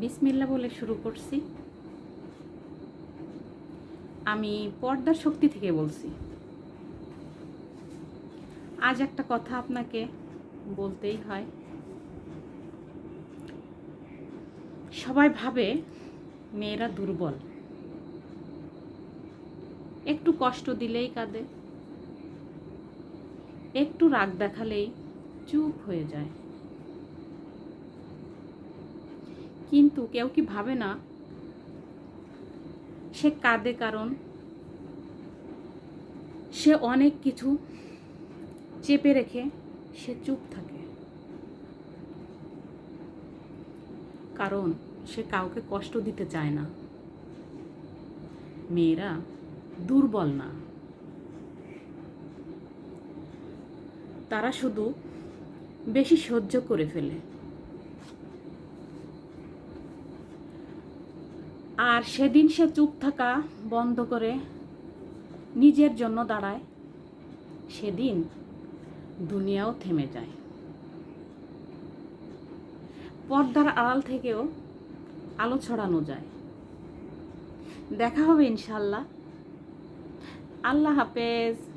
বিসমিল্লা বলে শুরু করছি। আমি পর্দার শক্তি থেকে বলছি। আজ একটা কথা আপনাকে বলতেই হয়। সবাই ভাবে মেয়েরা দুর্বল। একটু কষ্ট দিলেই কাঁদে। একটু রাগ দেখালেই চুপ হয়ে যায়। কিন্তু কেউ কি ভাবে না সে কাঁদে কারণ সে অনেক কিছু চেপে রেখে সে চুপ থাকে। কারণ সে কাউকে কষ্ট দিতে চায় না। মেয়েরা দুর্বল না। তারা শুধু বেশি সহ্য করে ফেলে। আর সেদিন সে চুপ থাকা বন্ধ করে নিজের জন্য দাঁড়ায়। সেদিন দুনিয়াও থেমে যায়। পর্দার আড়াল থেকেও আলো ছড়ানো যায়। দেখা হবে ইনশাল্লাহ আল্লাহ হাফেজ।